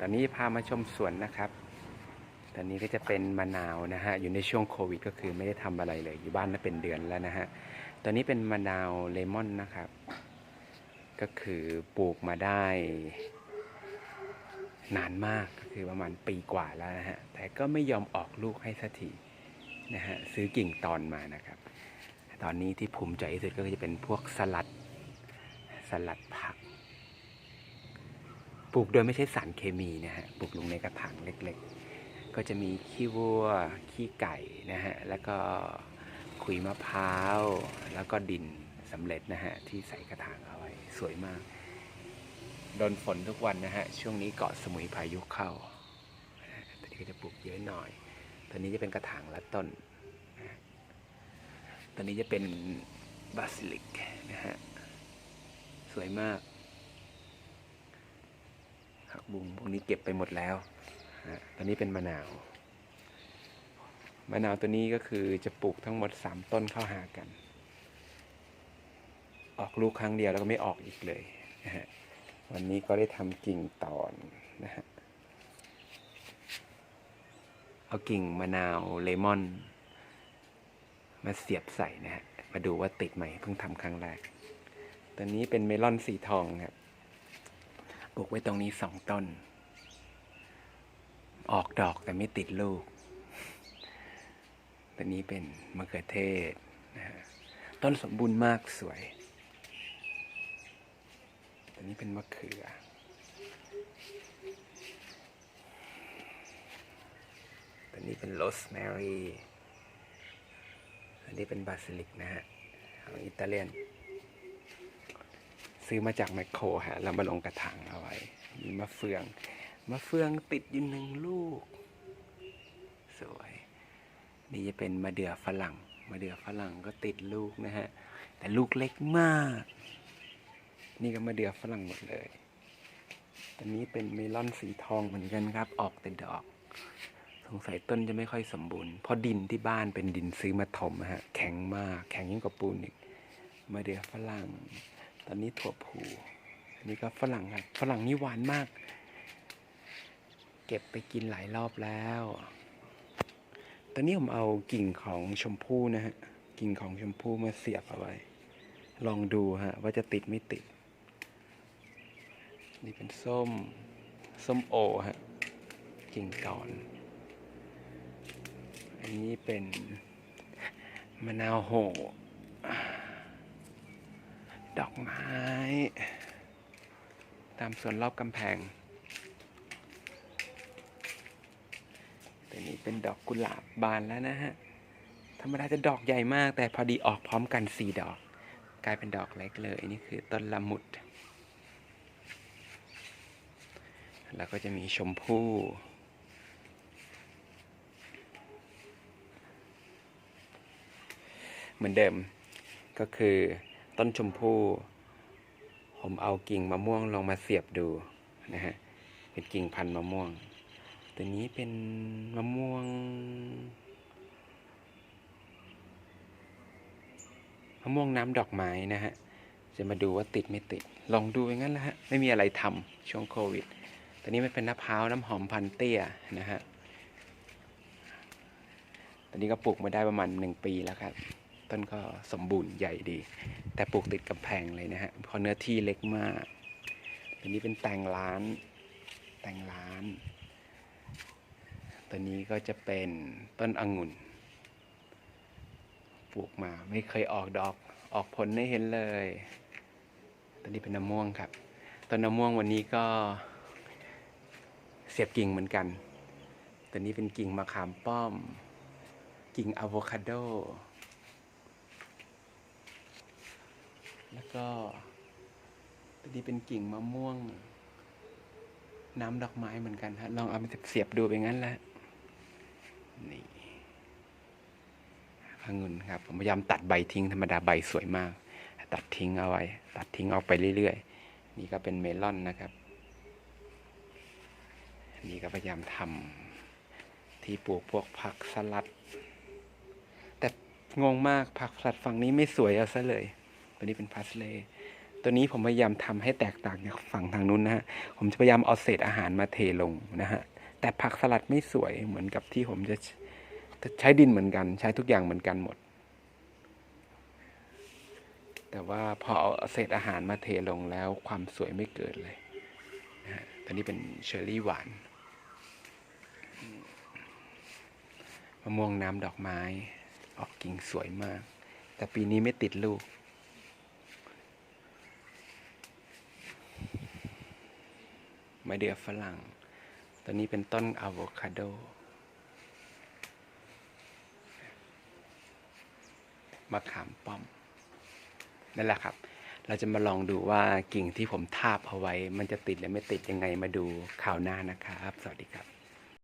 ตอนนี้พามาชมสวนนะครับ ตอนนี้ก็จะเป็นมะนาวนะฮะ อยู่ในช่วงโควิด ก็คือไม่ได้ทำอะไรเลย อยู่บ้านมาเป็นเดือนแล้วนะฮะ ตอนนี้เป็นมะนาวเลมอนนะครับ ก็คือปลูกมาได้ นานมาก ก็คือประมาณปีกว่าแล้วนะฮะ แต่ก็ไม่ยอมออกลูกให้สักทีนะฮะ ซื้อกิ่งตอนมานะครับ ตอนนี้ที่ภูมิใจที่สุดก็จะเป็นพวกสลัด สลัดผัก ลูกโดยไม่ใช้สารเคมีนะฮะปลูกลงในกระถางเล็กๆ ก็จะมีขี้วัวขี้ไก่นะฮะแล้วก็ขุยมะพร้าวแล้วก็ดินสำเร็จนะฮะที่ใส่กระถางเอาไว้สวยมากโดนฝนทุกวันนะฮะช่วงนี้เกาะสมุยพายุเข้าตอนนี้ก็จะปลูกเยอะหน่อยตอนนี้จะเป็นกระถางละต้นตอนนี้จะเป็นบาซิลิกนะฮะสวยมาก ผักบุ้งพวกนี้เก็บไปหมดแล้วนะตอนนี้เป็นมะนาว มะนาวตัวนี้ก็คือจะปลูกทั้งหมดสามต้นเข้าหากัน ออกลูกครั้งเดียวแล้วก็ไม่ออกอีกเลยนะฮะวันนี้ก็ได้ทำกิ่งตอนนะฮะเอากิ่งมะนาวเลมอน มาเสียบใส่นะฮะ มาดูว่าติดไหมเพิ่งทำครั้งแรกตอนนี้เป็นเมลอนสีทองครับ ลูกไว้ตรงนี้สองต้น ออกดอกแต่ไม่ติดลูก ตัวนี้เป็นมะเขือเทศนะฮะต้นสมบูรณ์มากสวย ตัวนี้เป็นมะเขือ ตัวนี้เป็นโรสแมรี่ อันนี้เป็นบาซิลิกนะฮะของอิตาเลียน ซื้อมาจากแมคโครฮะแล้วมาลงกระถางเอาไว้ มีมะเฟือง มะเฟืองติดอยู่หนึ่งลูก สวย นี่จะเป็นมะเดื่อฝรั่ง มะเดื่อฝรั่งก็ติดลูกนะฮะ แต่ลูกเล็กมาก นี่ก็มะเดื่อฝรั่งหมดเลยอันนี้เป็นเมลอนสีทองเหมือนกันครับ ออกแต่ดอก สงสัยต้นจะไม่ค่อยสมบูรณ์ เพราะดินที่บ้านเป็นดินซื้อมาถมฮะ แข็งมาก แข็งยิ่งกว่าปูนอีกมะเดื่อฝรั่ง ตอนนี้ถั่วผูอันนี้ก็ฝรั่งครับ ฝรั่งนี่หวานมาก เก็บไปกินหลายรอบแล้ว ตอนนี้ผมเอากิ่งของชมพู่นะฮะ กิ่งของชมพู่มาเสียบเอาไว้ ลองดูฮะ ว่าจะติดไม่ติด นี่เป็นส้ม ส้มโอฮะ กิ่งตอน อันนี้เป็นมะนาวโห ดอกไม้ ตามสวนรอบกำแพงตัวนี้เป็นดอกกุหลาบบานแล้วนะฮะ ธรรมดาจะดอกใหญ่มาก แต่พอดีออกพร้อมกันสี่ดอก กลายเป็นดอกเล็กเลย นี่คือต้นละมุด แล้วก็จะมีชมพู่เหมือนเดิมก็คือ ต้นชมพู่ ผมเอากิ่งมะม่วงลองมาเสียบดูนะฮะ เป็นกิ่งพันธุ์มะม่วง ตัวนี้เป็นมะม่วงมะม่วงน้ำดอกไม้นะฮะ จะมาดูว่าติดไม่ติด ลองดูอย่างนั้นแหละฮะ ไม่มีอะไรทำช่วงโควิด ตอนนี้มันเป็นมะพร้าวน้ำหอมพันเตี้ยนะฮะ ตอนนี้ก็ปลูกมาได้ประมาณหนึ่งปีแล้วครับ ต้นก็สมบูรณ์ใหญ่ดี แต่ปลูกติดกำแพงเลยนะฮะเพราะเนื้อที่เล็กมากตัวนี้เป็นแตงร้าน แตงร้าน ตัวนี้ก็จะเป็นต้นองุ่น ปลูกมาไม่เคยออกดอก ออกผลให้เห็นเลย ตัวนี้เป็นน้ำม่วงครับ ต้นน้ำม่วงวันนี้ก็เสียบกิ่งเหมือนกัน ตัวนี้เป็นกิ่งมะขามป้อม กิ่งอะโวคาโด แล้วก็ตัวนี้เป็นกิ่งมะม่วง น้ำดอกไม้เหมือนกันฮะลองเอาไปเสียบดูไปงั้นแหละนี่องุ่นครับผมพยายามตัดใบทิ้งธรรมดาใบสวยมาก ตัดทิ้งเอาไว้ ตัดทิ้งออกไปเรื่อยๆ นี่ก็เป็นเมลอนนะครับนี่ก็พยายามทำที่ปลูกพวกผักสลัด แต่งงมากผักสลัดฝั่งนี้ไม่สวยเอาซะเลย ตัวนี้เป็นพาสเลย์ตัวนี้ผมพยายามทำให้แตกต่างจากฝั่งทางนู้นนะฮะ ผมจะพยายามเอาเศษอาหารมาเทลงนะฮะ แต่ผักสลัดไม่สวยเหมือนกับที่ผมจะจะใช้ดินเหมือนกัน ใช้ทุกอย่างเหมือนกันหมด แต่ว่าพอเอาเศษอาหารมาเทลงแล้วความสวยไม่เกิดเลยนะฮะตัวนี้เป็นเชอร์รี่หวานมะม่วงน้ำดอกไม้ ออกกิ่งสวยมาก แต่ปีนี้ไม่ติดลูก มะเดื่อฝรั่ง ตัวนี้เป็นต้นอะโวคาโด มะขามป้อม นั่นแหละครับ เราจะมาลองดูว่ากิ่งที่ผมทาบเอาไว้ มันจะติดหรือไม่ติดยังไงมาดูข่าวหน้านะครับ สวัสดีครับ